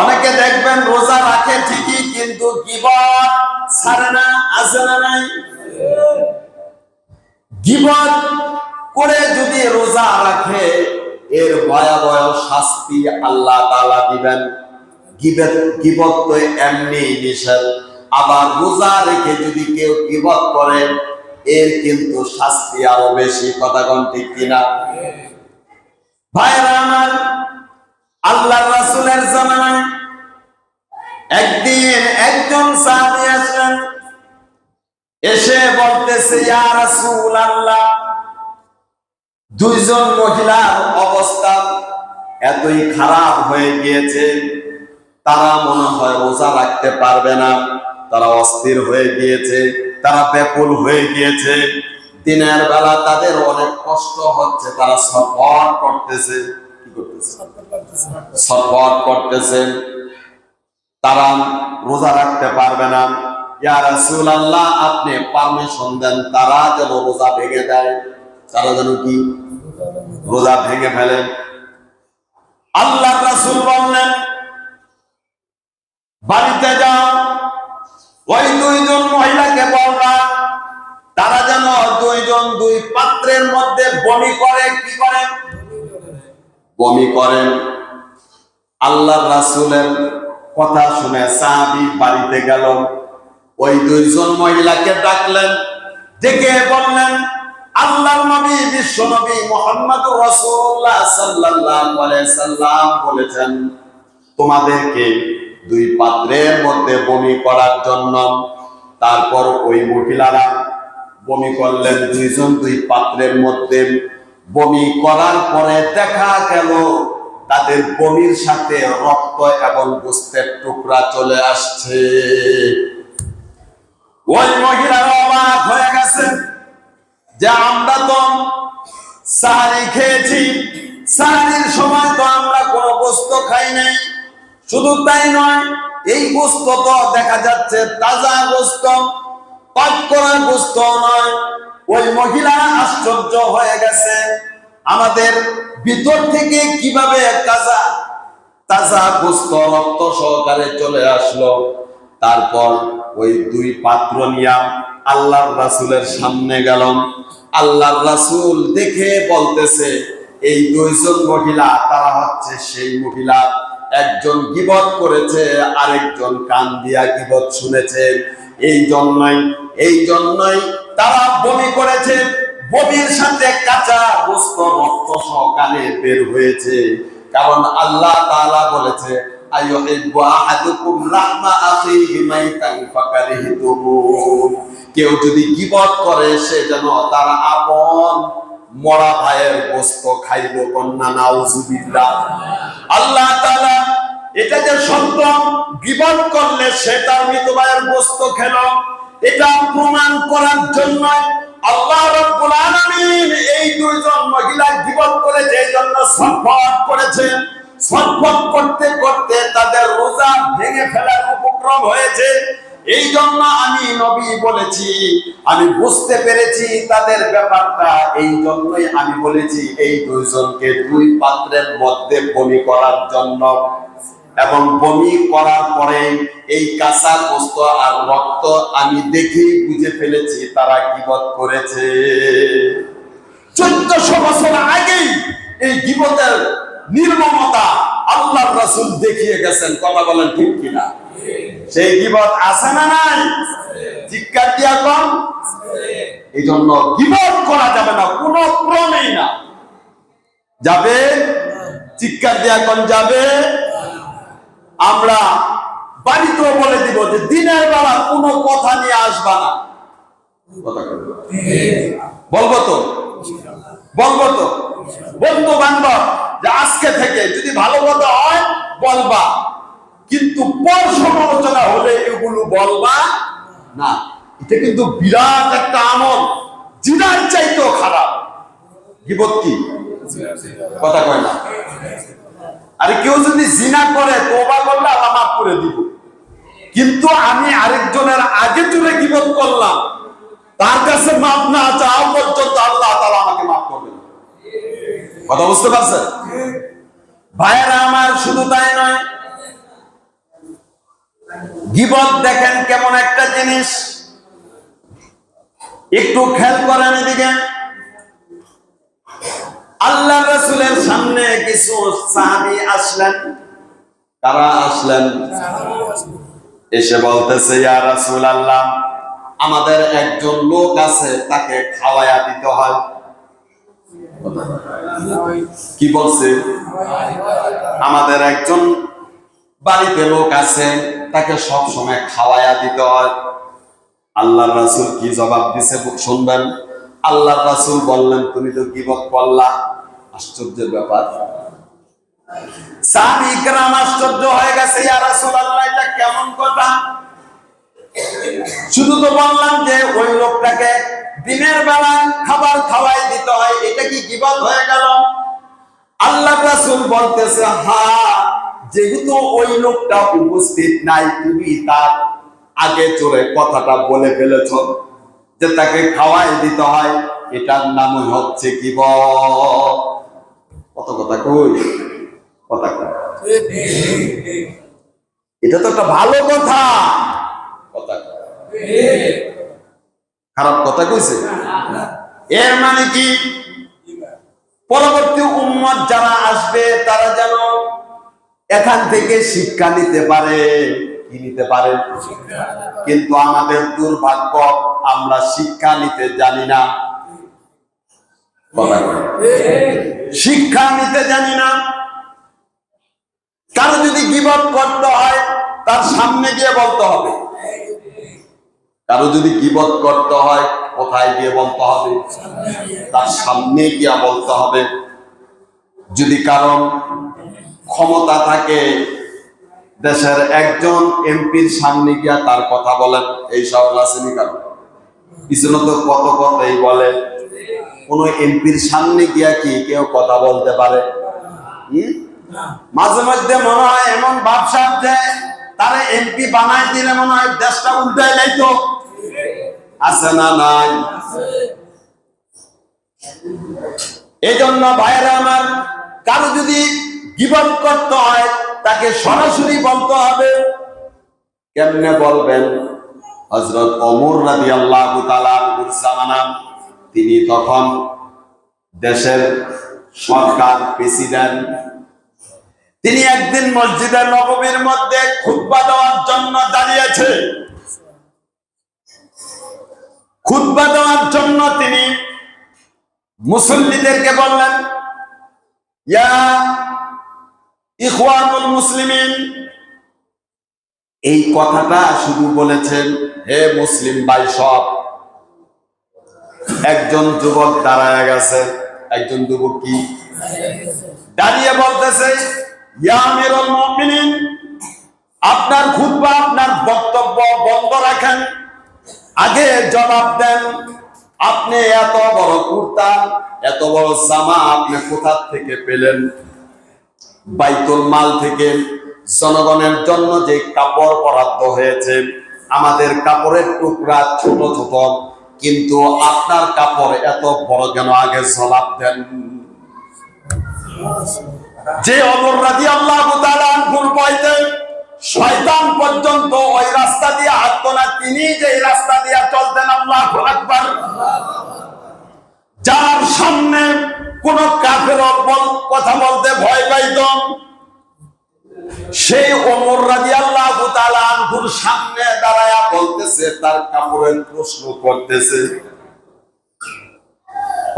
অনেকে দেখবেন রোজা রাখে ঠিকই, কিন্তু গিবত ছাড়ে না আছে না নাই। গিবত করে যদি রোজা রাখে, এর ভয়াবহ শাস্তি আল্লাহ তাআলা দিবেন। গিবত গিবত তো এমনি নিষেধ। আবার রোজা রেখে যদি কেউ গিবত করে, এর কিন্তু শাস্তি আরও বেশি, কথা ঠিক কিনা? ভাইরা আমার আল্লাহ রাসূলের জামানায় একদিন একজন সাহাবী আসলেন, এসে বলতেছে, ইয়া রাসূলুল্লাহ, দুইজন মহিলার অবস্থা এতই খারাপ হয়ে গিয়েছে, তারা মনে হয় রোজা রাখতে পারবে না, তারা অস্থির হয়ে গিয়েছে, তারা ব্যাকুল হয়ে গিয়েছে। দিনের বেলা তাদের অনেক কষ্ট হচ্ছে, তারা সফর করতেছে। কি করতেছে সফর তারা রোজা রাখতে পারবে না। ইয়া আপনি পারমিশন দেন তারা যেন রোজা ভেঙে দেয়। তারা যেন কি? রোজা ভেঙে ফেলে। আল্লাহ রাসূল বললেন বাড়িতে যাও। ওই দুইজন মহিলাকে বলবা তারা যেন দুইজন দুই পাত্রের মধ্যে বমি করে কি করে? বমি করেন। আল্লাহ রাসূলের কথা শুনে সাহাবী বাড়িতে গেল। ওই দুইজন মহিলাকে ডাকলেন, ডেকে বললেন, আল্লাহর নবী, বিশ্ব নবী মুহাম্মদুর রাসূলুল্লাহ সাল্লাল্লাহু আলাইহি সাল্লাম বলেছেন, তোমাদেরকে দুই পাত্রের মধ্যে বমি করার জন্য। তারপর ওই মহিলারা বমি করলেন, দুইজন দুই পাত্রের মধ্যে বমি করার পরে দেখা গেল তাদের বমির সাথে রক্ত এবং গোস্তের টুকরা চলে আসছে। ওই মহিলারা অবাক হয়ে গেছে যে আমরা তো সাহারি খেয়েছি, সাহারির সময় তো আমরা কোনো গোস্ত খাই নাই। শুধু তাই নয়, এই গোস্ত তো দেখা যাচ্ছে তাজা গোস্ত, পাক করা গোস্ত নয়। ওই মহিলা আশ্চর্য হয়ে গেছে। আমাদের ভিতর থেকে কীভাবে তাজা তাজা গোস্ত রক্ত সহকারে চলে আসলো, তারপর ওই দুই পাত্র নিয়া আল্লাহর রাসুলের সামনে গেলাম আল্লাহর রাসূল দেখে বলতেছে, এই দুইজন মহিলা, তারা হচ্ছে সেই মহিলা। একজন গিবত করেছে, আরেকজন কান দিয়া গিবত শুনেছে। এই জন্যই এই জন্যই তারা বমি করেছে। বমির সাথে কাঁচা গোস্ত রক্ত সহকারে বের হয়েছে। কারণ আল্লাহ তাআলা বলেছে, আইয়ুহিব্বু আহাদুকুম লাহমা আখিহি কেউ যদি গিবত করে, সে যেন তার আপন মরা ভাইয়ের গোস্ত খাইব কন্যা নাউজুবিল্লাহ। আল্লাহ তাআলা এটা যে সত্য গিবত করলে সে তার মৃত ভাইয়ের গোস্ত খেল। এটা প্রমাণ করার জন্য আল্লাহ রাব্বুল আলামিন এই দুইজন মহিলা গিবত করেছে এই জন্য সফট করেছেন সফট করতে করতে তাদের রোজা ভেঙে ফেলার উপক্রম হয়েছে। এই জন্য আমি নবী বলেছি, আমি বুঝতে পেরেছি তাদের ব্যাপারটা এই জন্যই আমি বলেছি এই দুইজনকে দুই পাত্রের মধ্যে বমি করার জন্য এবং বমি করার পরে এই কাঁচা গোস্ত আর রক্ত আমি দেখেই বুঝে ফেলেছি তারা গিবত করেছে। চোদ্দশো বছর আগেই এই গিবতের নির্মমতা আল্লাহ রাসূল দেখিয়ে গেছেন। কথা বলেন ঠিক কিনা? সেই গিবত আছে না নাই? চিৎকার দিয়া কম এই জন্য গিবত করা যাবে না, কোনো ক্রমেই না। যাবে? চিৎকার দিয়া কম যাবে? আমরা বাড়িতেও বলে দিব যে দিনের বেলা কোনো কথা নিয়ে আসবা না। বলব। তো? বলব তো? বন্ধু বান্ধব, যে আজকে থেকে যদি ভালো কথা হয়, বলবা। কিন্তু পর সমালোচনা হলে এগুলো বলবা না। এটা কিন্তু বিরাট একটা আমল। জিনার চাইতেও খারাপ। কি? কথা কয় না। আরে কেউ যদি জিনা করে তোবা করলে আল্লাহ মাফ করে দিব। কিন্তু আমি আরেকজনের আগে তুলে গিবত করলাম। তার কাছে মাপ না চাওয়া পর্যন্ত আল্লাহ তাআলা আমাকে মাফ করবে কথা বুঝতে পারছেন? ভাইয়েরা আমার শুধু তাই নয়, গিবত দেখেন কেমন একটা জিনিস। একটু খেয়াল করেন এদিকে। আল্লাহ রসুলের সামনে কিছু সাহাবি আসলেন। তারা আসলেন? এসে বলতেছে, ইয়া রাসূল আল্লাহ আমাদের একজন লোক আছে, তাকে খাওয়ায়া দিতে হয়। কি বলছে? আমাদের একজন বাড়িতে লোক আছে, তাকে সব সময় খাওয়ায়া দিতে হয়। আল্লাহ রাসূল কি জবাব দিছে, শুনবেন? আল্লাহ রাসূল বললেন, তুমি তো গিবত করলা আশ্চর্যের ব্যাপার। আশ্চর্য হয়ে গেছে এটা কেমন শুধু তো বললাম যে, ওই লোকটাকে দিনের বেলা খাবার দিতে হয়, এটা কি গিবত হয়ে গেল? আল্লাহ রাসূল বলতেছে হ্যাঁ যেহেতু ওই লোকটা উপস্থিত নাই, তুমি তার আগে চলে কথাটা বলে ফেলেছ। যে তাকে খাওয়াই দিতে হয়, এটার নাম হচ্ছে গিবত কত কথা কই? কথা এটা তো একটা ভালো কথা। কথা খারাপ কথা কইছে? এর মানে কি? পরবর্তী উম্মত যারা আসবে, তারা যেন এখান থেকে শিক্ষা নিতে পারে। কি নিতে পারে কিন্তু আমাদের দুর্ভাগ্য, আমরা শিক্ষা নিতে জানি না। শিক্ষা নিতে জানি না। কারও যদি গিবত করতে হয়, তার সামনে গিয়ে বলতে হবে। কারও যদি গিবত করতে হয়, কোথায় গিয়ে বলতে হবে? তার সামনে গিয়ে বলতে হবে। যদি কারণ ক্ষমতা থাকে দেশের একজন এমপির সামনে গিয়া তার কথা বলেন, এই শহর আসেনি পিছনে তো কত কথাই বলে। কোন এমপির সামনে গিয়া কি কেউ কথা বলতে পারে? মাঝে মধ্যে মনে হয় এমন ভাবসাব যে তারা এমপি বানাই দিলে মনে হয় দেশটা উল্টাই যাইতো আছে না নাই? এই জন্য ভাইরা আমার, কারও যদি গিবত করতে হয় তাকে সরাসরি বলতে হবে। কেমনে বলবেন? হজরত অমর রাজি আল্লাহ জামানা। তিনি তখন দেশের সরকার প্রেসিডেন্ট। তিনি একদিন মসজিদে নবমীর মধ্যে খুতবা দেওয়ার জন্য দাঁড়িয়েছে। খুতবা দেওয়ার জন্য তিনি মুসল্লিদেরকে বললেন, ইয়া ইখওয়ানুল মুসলিমিন, এই কথাটা শুধু বলেছেন, হে মুসলিম ভাই সব, একজন যুবক দাঁড়ায় গেছে, একজন যুবক কি? দাঁড়িয়ে বলতেছে আপনার খুতবা, আপনার বক্তব্য বন্ধ রাখেন। আগে জবাব দেন, আপনি এত বড় কুর্তা, এত বড় জামা আপনি কোথা থেকে পেলেন? বাইতুল মাল থেকে জনগণের জন্য যে কাপড় বরাদ্দ হয়েছে, আমাদের কাপড়ের টুকরা ছোট ছোট, কিন্তু আপনার কাপড় এত বড় কেন আগে জবাব দেন। যে অমর রাজি আল্লাহ গুল পাইতেন শয়তান পর্যন্ত ওই রাস্তা দিয়ে হাঁটতো না, তিনি যে রাস্তা দিয়ে চলতেন, আল্লাহ আকবার। যার সামনে কোন কাফের কথা বলতে ভয় পাইত। সেই অমর রাজি আল্লাহ আনহুর সামনে দাঁড়ায়া বলতেছে, তার কাপড়ের প্রশ্ন করতেছে।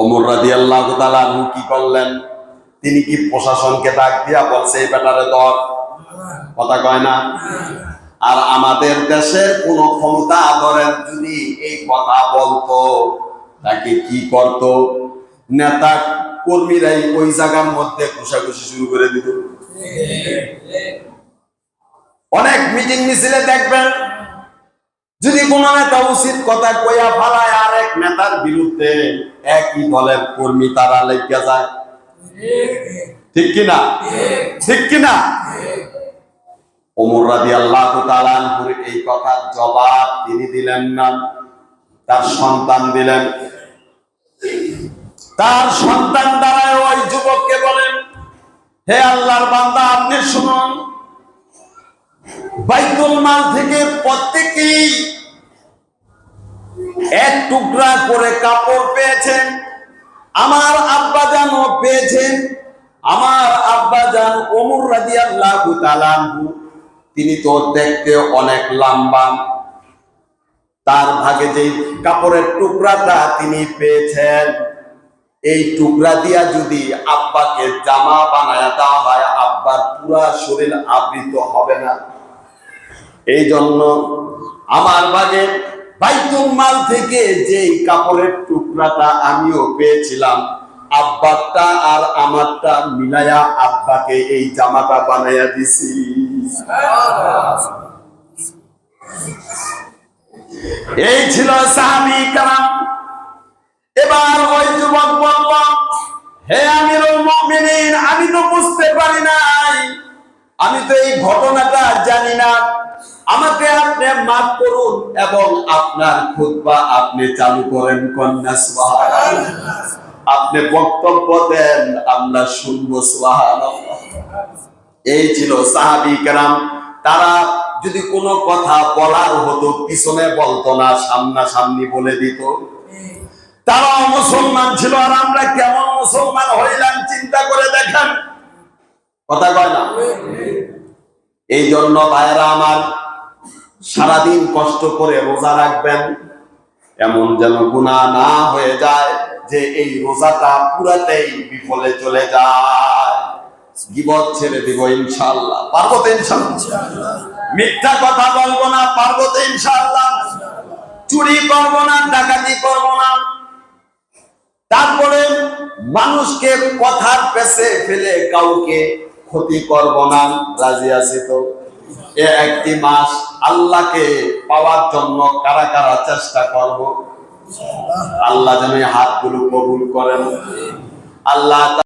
অমর রাজি আল্লাহ আনহু কি করলেন? তিনি কি প্রশাসনকে ডাক দিয়া বলছে, এই ব্যাটারে দর কথা কয় না। আর আমাদের দেশের কোন ক্ষমতা ধরেন যদি এই কথা বলতো, তাকে কি করত? নেতা কর্মীরাই ওই জায়গার মধ্যে ঘুষাঘুষি শুরু করে দিত। অনেক মিটিং মিছিলে দেখবেন, যদি কোন নেতা উচিত কথা কইয়া ফালায় আর এক নেতার বিরুদ্ধে একই দলের কর্মী তারা লেগে যায়। ঠিক কিনা ঠিক কিনা ওমর রাদি আল্লাহ এই কথার জবাব তিনি দিলেন না, তার সন্তান দিলেন। তার সন্তান দ্বারায় ওই যুবককে বলেন হে আল্লাহর বান্দা আপনি শুনুন। বাইতুল মাল থেকে প্রত্যেকেই এক টুকরা করে কাপড় পেয়েছেন আমার আব্বা জানও পেয়েছেন। আমার আব্বা জান তাআলা আনহু, তিনি তো দেখতে অনেক লম্বা। তার ভাগে যে কাপড়ের টুকরাটা তিনি পেয়েছেন এই টুকরা দিয়া যদি আব্বাকে জামা বানায় দেওয়া হয়, আব্বার পুরা শরীর আবৃত হবে না। এই জন্য আমার বাগে বাইতুল মাল থেকে যে কাপড়ের টুকরাটা আমিও পেয়েছিলাম, আব্বারটা আর আমারটা মিলায়া আব্বাকে এই জামাটা বানাইয়া দিছি। এই ছিল সাহাবি কালাম এবার ওই যুবক বলল, হে মুমিনিন, আমি তো বুঝতে পারি নাই। আমি তো এই ঘটনাটা জানি না। আমাকে আপনি মাফ করুন এবং আপনার খুতবা আপনি চালু করেন, কন্যা, সুবহানাল্লাহ। আপনি বক্তব্য দেন, আমরা শুনব, সুবহানাল্লাহ। এই ছিল সাহাবি কেরাম। তারা যদি কোনো কথা বলার হতো, পিছনে বলতো না, সামনাসামনি বলে দিত। তারাও মুসলমান ছিল আর আমরা কেমন মুসলমান হইলাম চিন্তা করে দেখেন। কথা কয় না? এই জন্য ভাইয়েরা আমার সারাদিন কষ্ট করে রোজা রাখবেন, এমন যেন গুণা না হয়ে যায় যে এই রোজাটা পুরাতেই বিফলে চলে যায়। গিবত ছেড়ে দিব ইনশাল্লাহ পারব তো ইনশাল্লাহ মিথ্যা কথা বলব না, পারব তো ইনশাল্লাহ চুরি করব না, ডাকাতি করব না। তারপরে মানুষকে কথার পেছে ফেলে কাউকে ক্ষতি করব না, রাজি আছে তো। এ একটি মাস আল্লাহকে পাওয়ার জন্য কারা কারা চেষ্টা করব? আল্লাহ যেন হাতগুলো কবুল করেন। আল্লাহ